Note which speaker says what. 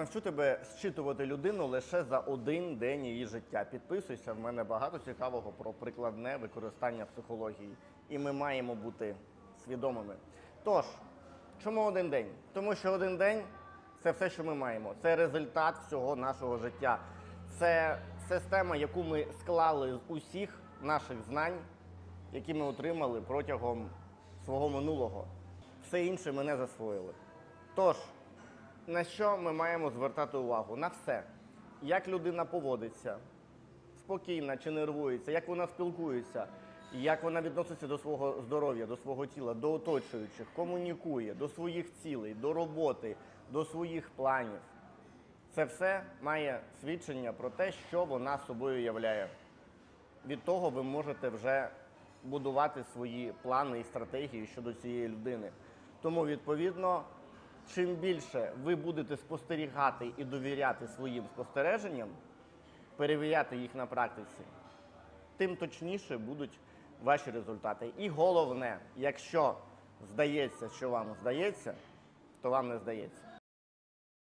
Speaker 1: Навчу тебе зчитувати людину лише за один день її життя. Підписуйся, в мене багато цікавого про прикладне використання психології. І ми маємо бути свідомими. Тож, чому один день? Тому що один день це все, що ми маємо. Це результат всього нашого життя. Це система, яку ми склали з усіх наших знань, які ми отримали протягом свого минулого. Все інше ми не засвоїли. Тож, на що ми маємо звертати увагу? На все. Як людина поводиться, спокійна чи нервується, як вона спілкується, як вона відноситься до свого здоров'я, до свого тіла, до оточуючих, комунікує, до своїх цілей, до роботи, до своїх планів. Це все має свідчення про те, що вона собою являє. Від того ви можете вже будувати свої плани і стратегії щодо цієї людини. Тому, відповідно, чим більше ви будете спостерігати і довіряти своїм спостереженням, перевіряти їх на практиці, тим точніше будуть ваші результати. І головне, якщо здається, що вам здається, то вам не здається.